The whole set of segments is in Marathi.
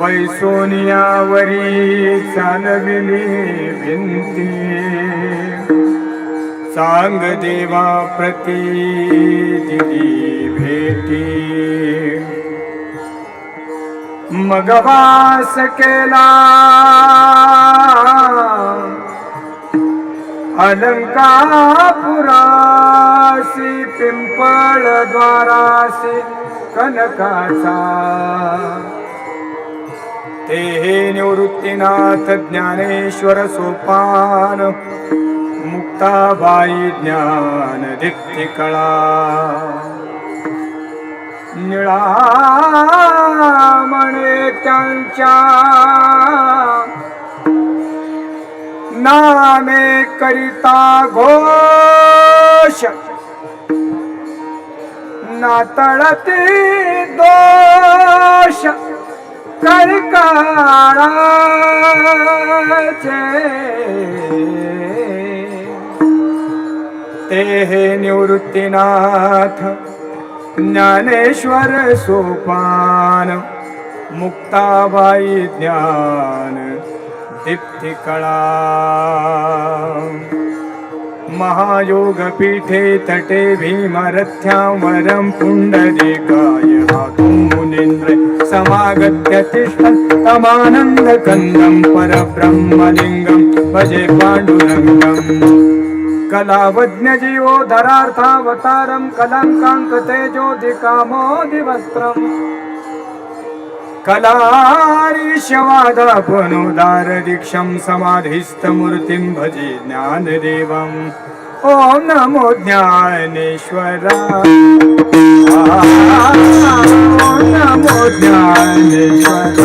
बैसोनियावरी चालविली भिंती. सांग देवा प्रती दिली भेटी. मग केला. अलंकापुरा द्वारासी पिंपळ द्वारासी कनकाचा. ते हे निवृत्तीनाथ ज्ञानेश्वर सोपान मुक्ताबाई ज्ञान दीप्ती कळा. निळा म्हणे त्यांच्या नामे करिता घोष नातळती दोष करकाळाचे ते हे निवृत्तीनाथ ज्ञानेश्वर सोपान मुक्ताबाई ज्ञान दीप्ती कळा महायोग पीठे तटे भीमरथ्यावरं पुण्डरीकाय हातुं मुनीन्द्र समागत्य तिष्ठन् तमानन्दकन्दं परब्रह्मलिङ्गं भजे पाण्डुरङ्गम् कलावज्ञजीवो धरार्थावतारं कलाङ्काङ्क समाधिस्थमूर्तिं भजे ज्ञानदेवम्। ॐ नमो ज्ञानेश्वरा ॐ नमो नमो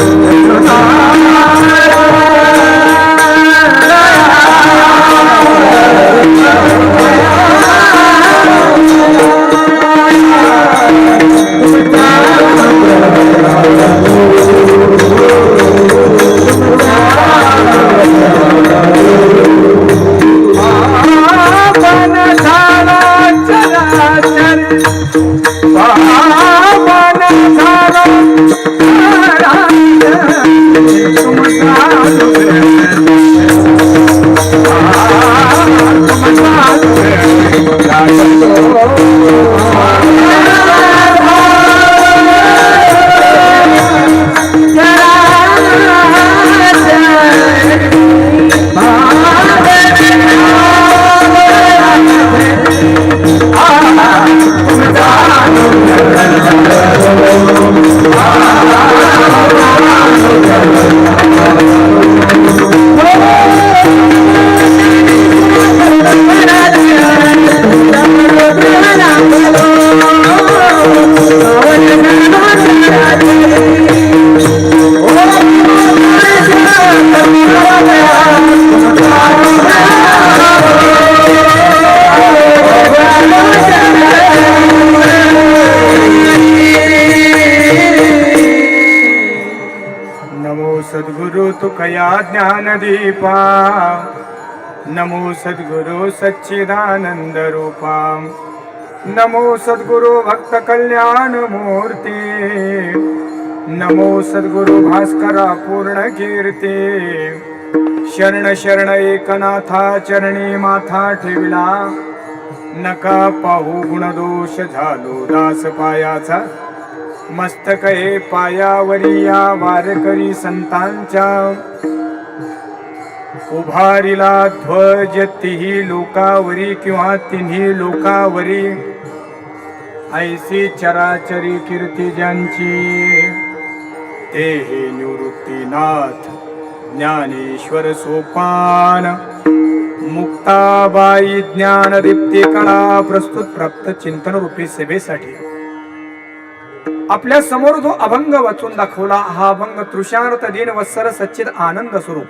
सद्गुरु तुकया ज्ञानदीपा। नमो सद्गुरु सच्चिदानंद रूपा। नमो सद्गुरु भक्त कल्याण मूर्ती। नमो सद्गुरु भास्करा पूर्ण कीर्ती। शरण शरण एकनाथा चरणी माथा ठेविला। नका पाहू गुणदोष झालो दास पायाचा। मस्तक हे पायावरी या वारकरी संतांच्या. उभारीला ध्वज तिही लोकावरी किंवा तिन्ही लोकावरी. ऐसी चराचरी कीर्ती ज्यांची. ते हे निवृत्तीनाथ ज्ञानेश्वर सोपान. मुक्ताबाई ज्ञान दीप्ती कळा प्रस्तुत प्राप्त चिंतन रूपी सेवेसाठी. आपल्यासमोर जो अभंग वाचून दाखवला हा अभंग तृषार्थ दिन वत्सर सच्चित आनंद स्वरूप.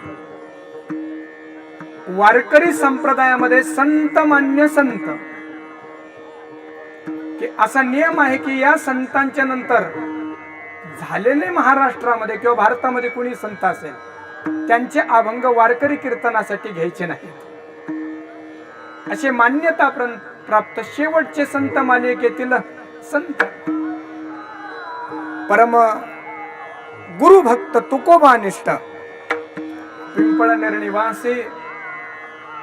वारकरी संप्रदायामध्ये संत मान्य संत. की असा नियम आहे की या संतांच्या नंतर झालेले महाराष्ट्रामध्ये किंवा भारतामध्ये कुणी संत असेल त्यांचे अभंग वारकरी कीर्तनासाठी घ्यायचे नाहीत. असे मान्यता प्राप्त शेवटचे संत मालिकेतील संत. परम गुरुभक्त तुकोबानिष्ठ. पिंपळ निर्निवासी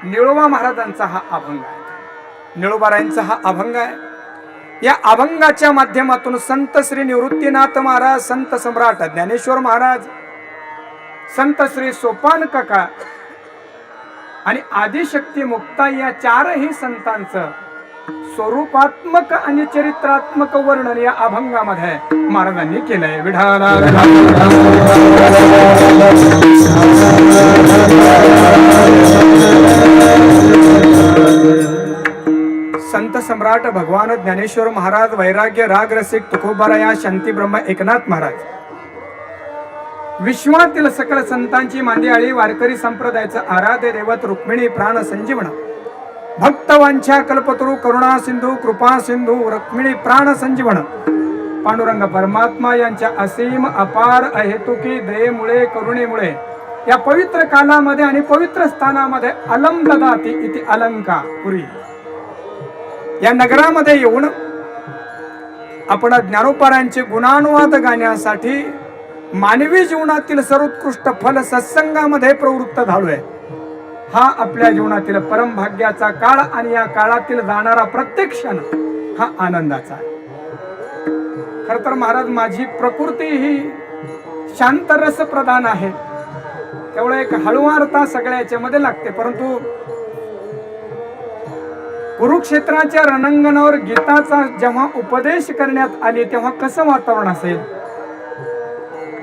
निळोबा महाराजांचा हा अभंग आहे. निळोबारायांचा हा अभंग आहे. या अभंगाच्या माध्यमातून संत श्री निवृत्तीनाथ महाराज संत सम्राट ज्ञानेश्वर महाराज संत श्री सोपान काका आणि आदिशक्ती मुक्ता या चारही संतांचं स्वरूपात्मक आणि चरित्रात्मक वर्णन या अभंगामध्ये महाराजांनी केलंय विढाला संत सम्राट भगवान ज्ञानेश्वर महाराज वैराग्य राग रसिक तुकोबारा या शांती ब्रह्म एकनाथ महाराज. विश्वातील सकल संतांची मांदियाळी वारकरी संप्रदायाचं आराध्य दैवत रुक्मिणी प्राण संजीवना. भक्तवांच्या कल्पतरू करुणा सिंधू कृपा सिंधू रक्मिणी प्राण संजीवन. पांडुरंग परमात्मा यांच्या असीम अपार अहेतुकी दयेमुळे करुणेमुळे या पवित्र कालामध्ये आणि पवित्र स्थानामध्ये अलम ददाती इति अलंका पुरी या नगरामध्ये येऊन आपण ज्ञानोपारांचे गुणानुवाद गाण्यासाठी मानवी जीवनातील सर्वोत्कृष्ट फल सत्संगामध्ये प्रवृत्त झालोय. हा आपल्या जीवनातील परमभाग्याचा काळ आणि या काळातील जाणारा प्रत्येक क्षण हा आनंदाचा आहे. खर तर महाराज माझी प्रकृती ही शांत रस प्रधान आहे. त्यामुळे एक हळुवारता सगळ्या याच्यामध्ये लागते परंतु कुरुक्षेत्राच्या रणांगणावर गीताचा जेव्हा उपदेश करण्यात आले तेव्हा कसं वातावरण असेल?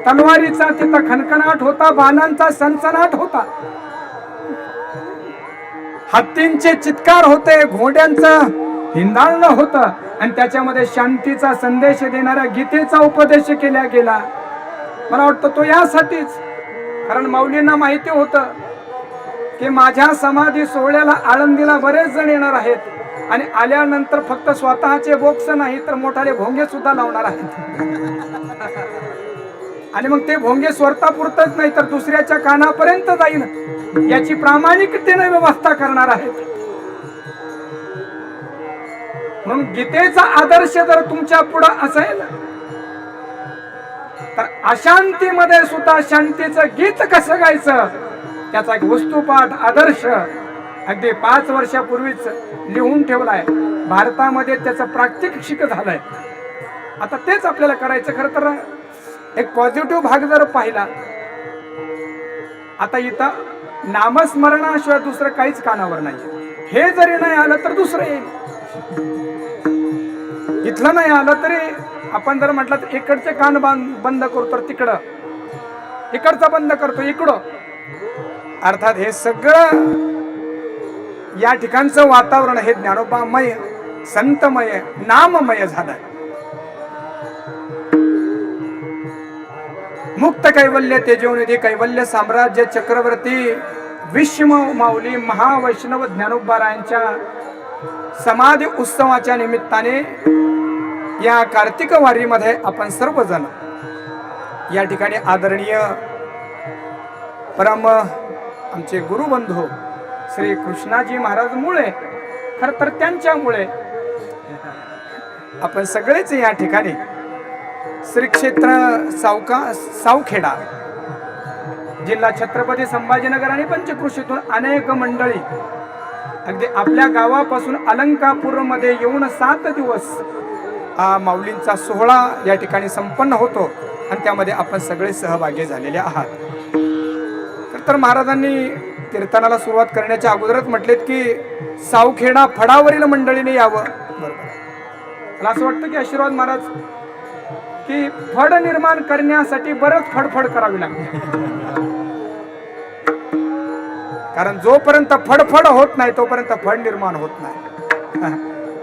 तलवारीचा तिथं खणखनाट होता बाणांचा सनसनाट होता. हत्तींचे चित्कार होते घोड्यांचं हिंदाळणं होतं. आणि त्याच्यामध्ये शांतीचा संदेश देणाऱ्या गीतेचा उपदेश केला गेला. मला वाटतं तो यासाठीच. कारण माऊलींना माहिती होतं की माझ्या समाधी सोहळ्याला आळंदीला बरेच जण येणार आहेत. आणि आल्यानंतर फक्त स्वतःचे बोक्स नाही तर मोठाले भोंगे सुद्धा लावणार आहेत. आणि मग ते भोंगे स्वतःपुरतच नाही तर दुसऱ्याच्या कानापर्यंत जाईल याची प्रामाणिकतेने व्यवस्था करणार आहेत. म्हणून गीतेचा आदर्श जर तुमच्या पुढं असेल तर अशांतीमध्ये सुद्धा शांतीचं गीत कसं गायचं? त्याचा एक वस्तुपाठ आदर्श अगदी पाच वर्षापूर्वीच लिहून ठेवलाय. भारतामध्ये त्याचं प्रात्यक्षिक झालंय. आता तेच आपल्याला करायचं खरं तर एक पॉझिटिव्ह भाग जर पाहिला आता इथं नामस्मरणाशिवाय दुसरं काहीच कानावर नाही. हे जरी नाही आलं तर दुसरं येईल इथलं नाही आलं तरी आपण जर म्हटलं तर इकडचे कान बंद करतो तर तिकडं. इकडचा बंद करतो इकडं. अर्थात हे सगळं या ठिकाणचं वातावरण हे ज्ञानोबामय संतमय नाममय झालंय. मुक्त कैवल्य तेजोनिधी कैवल्य साम्राज्य चक्रवर्ती विश्व माऊली महावैष्णव ज्ञानोबारायांच्या समाधी उत्सवाच्या निमित्ताने या कार्तिक वारीमध्ये आपण सर्वजण या ठिकाणी आदरणीय परम आमचे गुरुबंधू श्री कृष्णाजी महाराज मुळे खर तर त्यांच्यामुळे आपण सगळेच या ठिकाणी श्री क्षेत्र सावका सावखेडा जिल्हा छत्रपती संभाजीनगर आणि पंचकृषीतून अनेक मंडळी अगदी आपल्या गावापासून अलंकापूरमध्ये येऊन सात दिवस हा माऊलींचा सोहळा या ठिकाणी संपन्न होतो आणि त्यामध्ये आपण सगळे सहभागी झालेले आहात. तर- तर महाराजांनी कीर्तनाला सुरुवात करण्याच्या अगोदरच म्हटलेत की सावखेडा फडावरील मंडळीने यावं. बरोबर. मला असं वाटतं की आशीर्वाद महाराज की फड निर्माण करण्यासाठी बरंच फडफड करावी लागते कारण जोपर्यंत फडफड होत नाही तोपर्यंत फड निर्माण होत नाही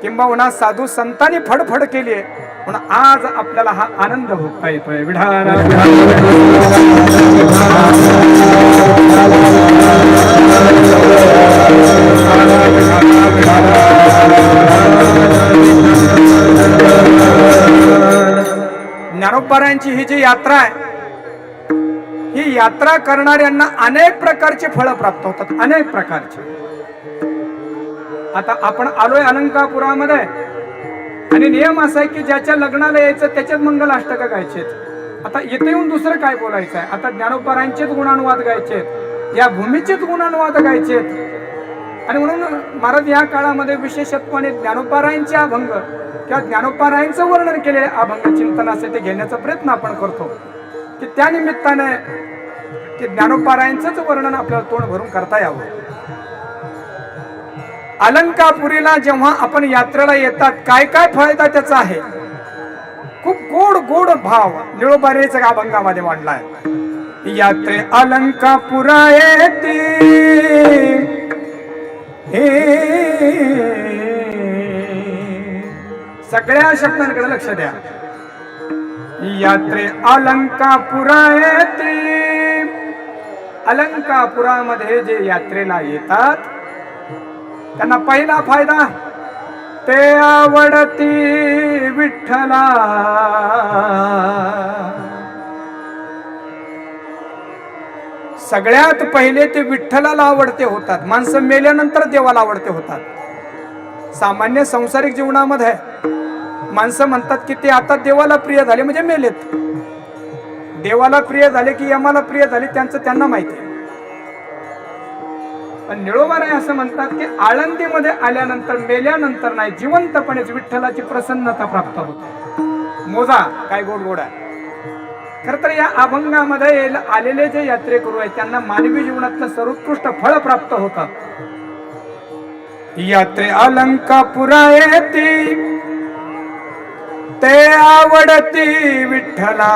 किंबहुना साधू संतांनी फडफड केली आहे म्हणून आज आपल्याला हा आनंद होता येतोय विधान ज्ञानोबारायांची ही जी यात्रा आहे ही यात्रा करणाऱ्यांना अनेक प्रकारचे फळं प्राप्त होतात अनेक प्रकारचे. आता आपण आलोय अलंकापुरामध्ये आणि नियम असा आहे की ज्याच्या लग्नाला यायचं त्याच्यात मंगल अष्टक गायचे आता इथे येऊन दुसरं काय बोलायचं आहे आता ज्ञानोबारांचेच गुणानुवाद गायचेत या भूमीचेच गुणानुवाद गायचेत. आणि म्हणून महाराज या काळामध्ये विशेषत्वाने ज्ञानोपारायणचे अभंग किंवा ज्ञानोपारायणचं वर्णन केलेले अभंग चिंतनासाठी घेण्याचा प्रयत्न आपण करतो. की त्या निमित्ताने की ज्ञानोपारायणचंच वर्णन आपल्याला तोंड भरून करता यावं. अलंकापुरीला जेव्हा आपण यात्रेला येतात काय काय फायदा त्याचा आहे? खूप गोड गोड भाव निळोबारेचा अभंगामध्ये मांडलाय यात्रे अलंकापुरा येते हे. सगळ्या शब्दांकडे लक्ष द्या. यात्रे अलंकापुरा येते अलंकापुरामध्ये जे यात्रेला येतात त्यांना पहिला फायदा ते आवडती विठ्ठला. सगळ्यात पहिले ते विठ्ठलाला आवडते होतात. माणसं मेल्यानंतर देवाला आवडते होतात. सामान्य संसारिक जीवनामध्ये माणसं म्हणतात की ते आता देवाला प्रिय झाले म्हणजे मेलेत. देवाला प्रिय झाले की यमाला प्रिय झाले त्यांचं त्यांना माहिती आहे. पण निळोबाराय असं म्हणतात की आळंदीमध्ये आल्यानंतर मेल्यानंतर नाही जिवंतपणेच विठ्ठलाची प्रसन्नता प्राप्त होते. मोजा काय गोड गोड आहे. खर तर या अभंगामध्ये आलेले जे यात्रेकरू आहेत त्यांना मानवी जीवनातलं सर्वोत्कृष्ट फळ प्राप्त होतं. यात्रे अलंकापुरा येती ते आवडती विठ्ठला.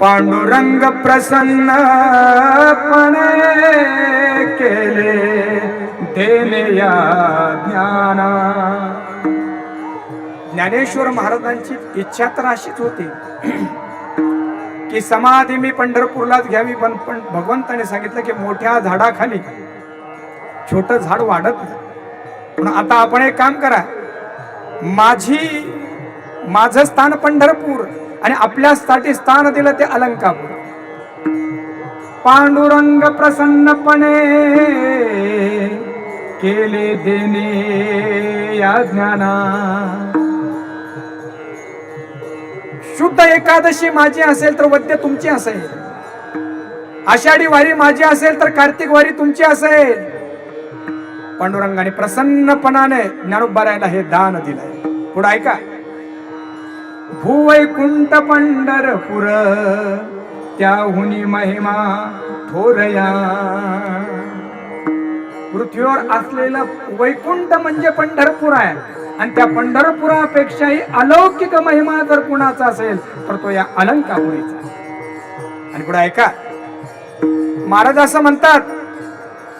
पांडुरंग प्रसन्न केले देणे या ज्ञाना. ज्ञानेश्वर महाराजांची इच्छा तर अशीच होती. की समाधी मी पंढरपूरलाच घ्यावी पण पण भगवंताने सांगितलं की मोठ्या झाडाखाली छोट झाड वाढत नाही. आता आपण एक काम करा. माझी माझं स्थान पंढरपूर आणि आपल्यासाठी स्थान दिलं ते अलंकापूर. पांडुरंग प्रसन्नपणे केले देणे या ज्ञाना शुद्ध एकादशी माझी असेल तर वद्य तुमची असेल. आषाढी वारी माझी असेल तर कार्तिक वारी तुमची असेल. पांडुरंगाने प्रसन्नपणाने ज्ञानोबारायला हे दान दिलंय. पुढे ऐका. भुवैकुंठ पंढरपुर त्याहुनी महिमा थोरया. पृथ्वीवर असलेलं वैकुंठ म्हणजे पंढरपूर आहे. आणि त्या पंढरपुरापेक्षाही अलौकिक महिमा जर कुणाचा असेल तर तो या अलंकापुरीचा आणि पुढे ऐका. महाराज असं म्हणतात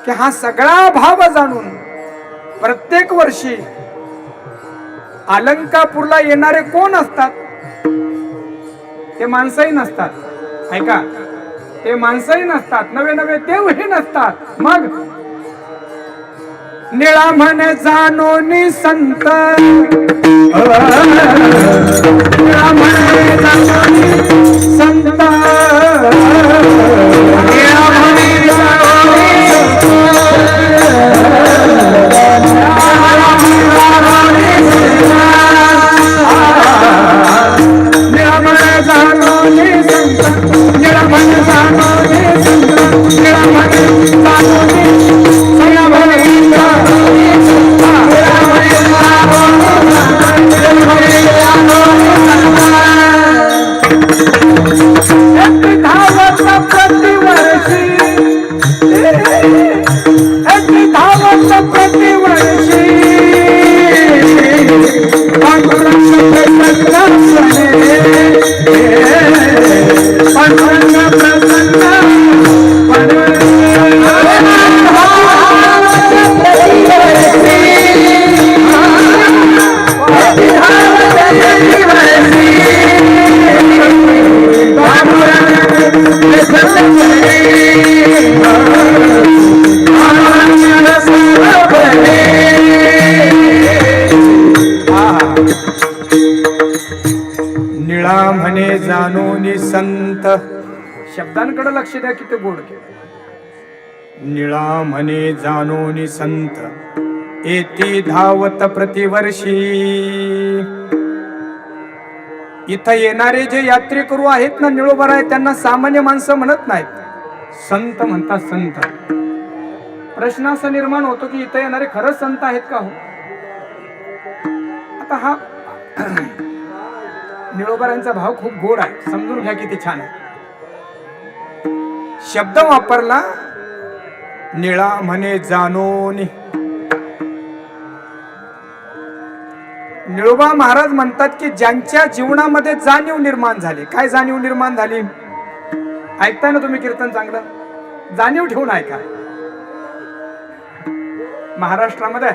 की हा सगळा भाव जाणून प्रत्येक वर्षी अलंकापूरला येणारे कोण असतात? ते माणसंही नसतात. ऐका. ते माणसंही नसतात. नवे नवे देवही नसतात. मग निळा म्हणे जाणोनी संत. निळा म्हणे जाणोनी संत. निळा शब्दांकडे लक्ष द्या किती गोड केलं. निळा म्हणे जाणून संत येती धावत प्रतिवर्षी. इथं येणारे जे यात्रेकरू आहेत ना निळोबर आहेत त्यांना सामान्य माणसं म्हणत नाहीत. संत म्हणतात संत. प्रश्न असा निर्माण होतो की इथं येणारे खरंच संत आहेत का हो? आता हा निळोबरांचा भाव खूप गोड आहे. समजून घ्या किती छान आहे. शब्द वापरला निळा म्हणे जाणून निळोबा महाराज म्हणतात की ज्यांच्या जीवनामध्ये जाणीव निर्माण झाली. काय जाणीव निर्माण झाली? ऐकताय ना तुम्ही कीर्तन चांगलं? जाणीव ठेवून ऐका. महाराष्ट्रामध्ये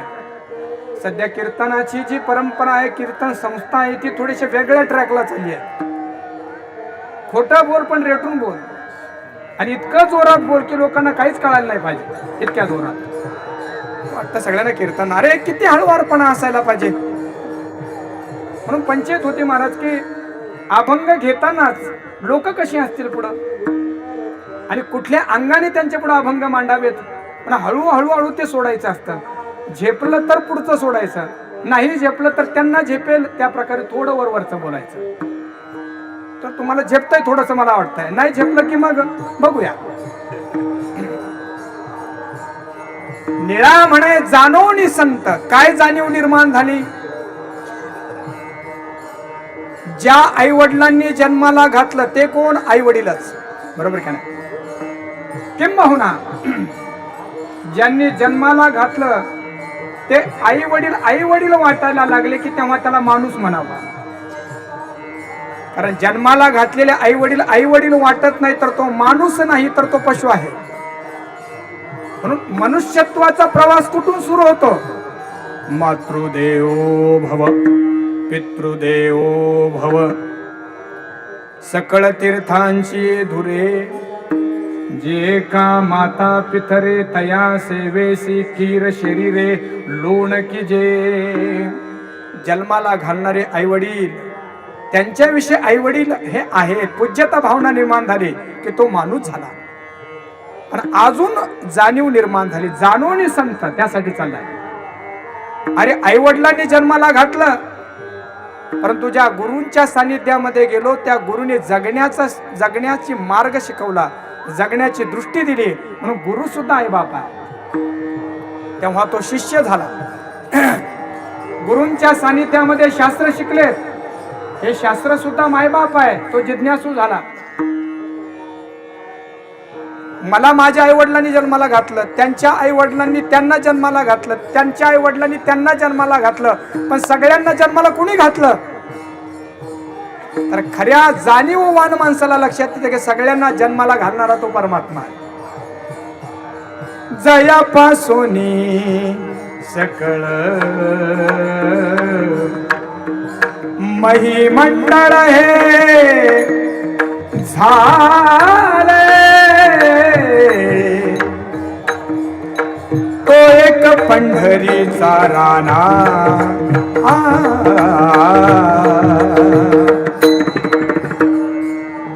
सध्या कीर्तनाची जी परंपरा आहे कीर्तन संस्था आहे ती थोडीशी वेगळ्या ट्रॅकला चालली आहे. खोटा बोल पण रेटून बोल. आणि इतकं जोरात बोल की लोकांना काहीच कळायला नाही पाहिजे. इतक्या जोरात. वाटतं सगळ्यांना कीर्तन. अरे किती हळूवारपणा असायला पाहिजे. म्हणून पंचायत होती महाराज की अभंग घेतानाच लोक कशी असतील पुढं? आणि कुठल्या अंगाने त्यांच्या पुढे अभंग मांडावेत? पण हळू ते सोडायचं असतं. झेपलं तर पुढचं सोडायचं. नाही झेपलं तर त्यांना झेपेल. त्या प्रकारे थोडं वरवरचं बोलायचं. तर तुम्हाला झेपतंय थोडस मला वाटतंय. नाही झेपलं की मग बघूया. निळा म्हणे जाणवणी संत. काय जाणीव निर्माण झाली? ज्या आई वडिलांनी जन्माला घातलं ते कोण? आई वडीलच बरोबर का नाही? किंबहुना ज्यांनी जन्माला घातलं ते आई वडील आई वडील वाटायला लागले की तेव्हा त्याला माणूस म्हणावा. कारण जन्माला घातलेले आई वडील आई वडील वाटत नाही तर तो माणूस नाही तर तो पशु आहे. म्हणून मनुष्यत्वाचा प्रवास कुठून सुरू होतो? मातृदेवो भव पितृदेवो भव. सकळ तीर्थांची धुरे जे का माता पितरे तया सेवेसी कीर शरीरे लोण की जे. जन्माला घालणारे आई वडील त्यांच्याविषयी आई वडील हे आहेत. पूज्यता भावना निर्माण झाली की तो माणूस झाला. पण अजून जाणीव निर्माण झाली. जाणून संत त्यासाठी चाललाय. अरे आई वडिलांनी जन्माला घातलं. परंतु ज्या गुरूंच्या सानिध्यामध्ये गेलो त्या गुरुने जगण्याचा जगण्याची मार्ग शिकवला. जगण्याची दृष्टी दिली. म्हणून गुरु सुद्धा आई बापा तेव्हा तो शिष्य झाला. गुरूंच्या सानिध्यामध्ये शास्त्र शिकले हे शास्त्र सुद्धा मायबाप आहे. तो जिज्ञासू झाला. मला माझ्या आई वडिलांनी जन्माला घातलं. त्यांच्या आई वडिलांनी त्यांना जन्माला घातलं. त्यांच्या आई वडिलांनी त्यांना जन्माला घातलं. पण सगळ्यांना जन्माला कुणी घातलं? तर खऱ्या जाणीव वान माणसाला लक्षात येते की सगळ्यांना जन्माला घालणारा तो परमात्मा आहे. जयापासून सकळ महिमंडळ हे झाले. तो एक पंढरीचा राणा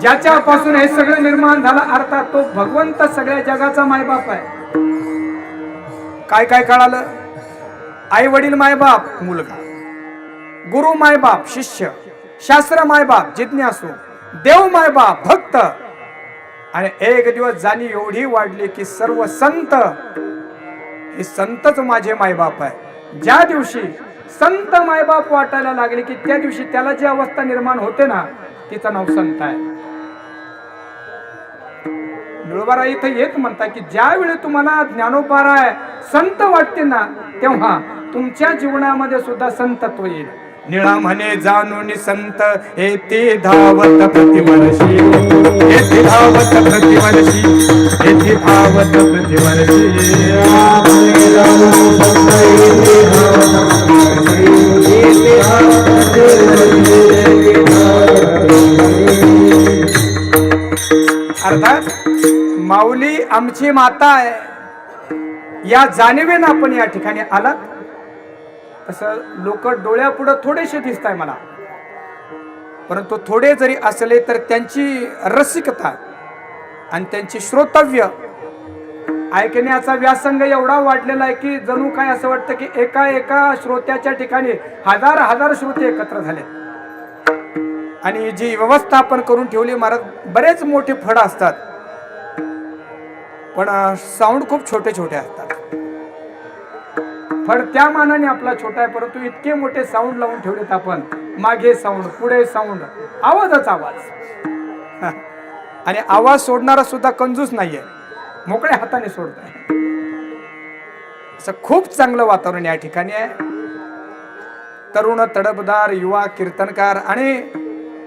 ज्याच्यापासून हे सगळं निर्माण झालं अर्थात तो भगवंत सगळ्या जगाचा मायबाप आहे. काय काय कळालं? आई वडील मायबाप मुलगा. गुरु मायबाप शिष्य शास्त्र मायबाप जिज्ञासू देव मायबाप भक्त. आणि एक दिवस जाणी एवढी वाढली की सर्व संत हे संतच माझे मायबाप आहे. ज्या दिवशी संत मायबाप वाटायला लागले की त्या दिवशी त्याला जी अवस्था निर्माण होते ना तिचं नाव संत आहे. निळबारा इथं येत म्हणता की ज्यावेळी तुम्हाला ज्ञानोपाराय संत वाटते ना तेव्हा तुमच्या जीवनामध्ये सुद्धा संतत्व येईल. निळा म्हणे जाणून संत येथे धावत प्रतिवर्षी. येथे धावत प्रतिवर्षी. येथे धावत प्रतिवर्षी. अर्थात माऊली आमची माता आहे. या जाणीवेनं आपण या ठिकाणी आलात. तसं लोक डोळ्यापुढं थोडेसे दिसत आहे मला. परंतु थोडे जरी असले तर त्यांची रसिकता आणि त्यांची श्रोतव्य ऐकण्याचा व्यासंग एवढा वाढलेला आहे की जणू काय असं वाटतं की एका एका श्रोत्याच्या ठिकाणी हजार हजार श्रोते एकत्र झाले आणि जी व्यवस्था आपण करून ठेवली महाराज बरेच मोठे फड असतात. पण साऊंड खूप छोटे छोटे असतात. फड त्या मानाने आपला छोटा आहे परंतु इतके मोठे साऊंड लावून ठेवलेत आपण. मागे साऊंड पुढे साऊंड आवाजच आवाज. आणि आवाज सोडणारा सुद्धा कंजूस नाहीये. मोकळ्या हाताने सोडत असं खूप चांगलं वातावरण या ठिकाणी आहे. तरुण तडबदार युवा कीर्तनकार आणि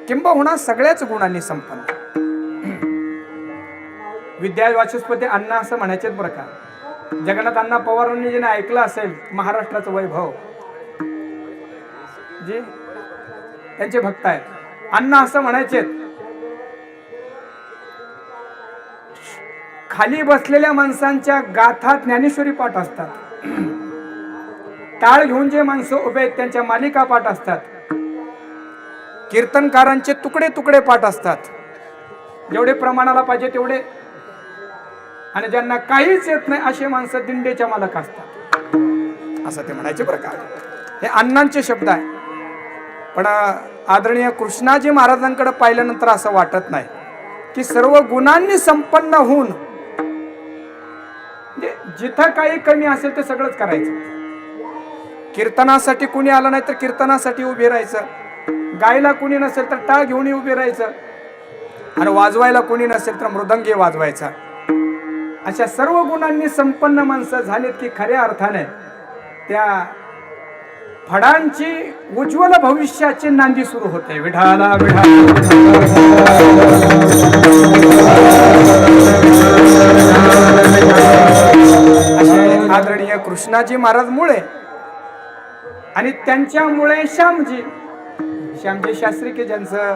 किंबहुना सगळ्याच गुणांनी संपन्न. विद्या वाचस्पती अण्णा असं म्हणायचे बरं जगन्नाथ अण्णा पवारांनी जे ऐकलं असेल महाराष्ट्राचं वैभव जी त्यांचे भक्त आहेत. अण्णा असं म्हणायचे खाली बसलेल्या माणसांच्या गाथा ज्ञानेश्वरी पाठ असतात. टाळ घेऊन जे माणसं उभे आहेत त्यांच्या मालिका पाठ असतात. कीर्तनकारांचे तुकडे तुकडे पाठ असतात. जेवढे प्रमाणाला पाहिजे तेवढे आणि ज्यांना काहीच येत नाही असे माणसं दिंडेच्या मालक असतात. असं ते म्हणायचे प्रकार हे अण्णांचे शब्द आहे पण आदरणीय कृष्णाजी महाराजांकडे पाहिल्यानंतर असं वाटत नाही की सर्व गुणांनी संपन्न होऊन म्हणजे जिथं काही कमी असेल ते सगळंच करायचं. कीर्तनासाठी कुणी आलं नाही तर कीर्तनासाठी उभे राहायचं. गायला कुणी नसेल तर टाळ घेऊन उभे राहायचं. आणि वाजवायला कुणी नसेल तर मृदंगी वाजवायचा. अशा सर्व गुणांनी संपन्न माणसं झालीत की खऱ्या अर्थाने त्या फडांची उज्ज्वल भविष्याची नांदी सुरू होते. विढाला असे आदरणीय कृष्णाजी महाराज मुळे आणि त्यांच्यामुळे श्यामजी श्यामजी शास्त्री की ज्यांचं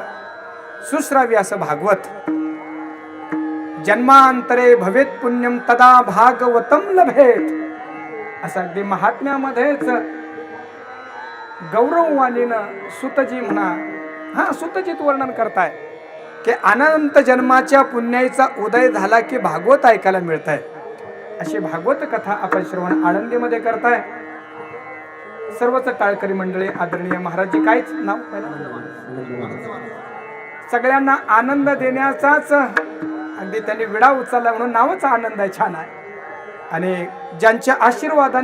सुश्राव्य असं भागवत जन्मांतरे भवेत पुण्यम तदा भागवतम लभेत. असं अगदी महात्म्यामध्येच गौरववाणीनं सुतजी म्हणा हा सुतजीत वर्णन करताय की अनंत जन्माच्या पुण्याईचा उदय झाला की भागवत ऐकायला मिळत आहे अशी भागवत कथा आपण श्रवण आनंदीमध्ये करताय. सर्वच टाळकरी मंडळी आदरणीय महाराजजी काहीच नाव सगळ्यांना आनंद देण्याचाच अगदी त्यांनी विडा उचलला म्हणून नावच आनंद आहे छान आहे. आणि ज्यांच्या आशीर्वादाने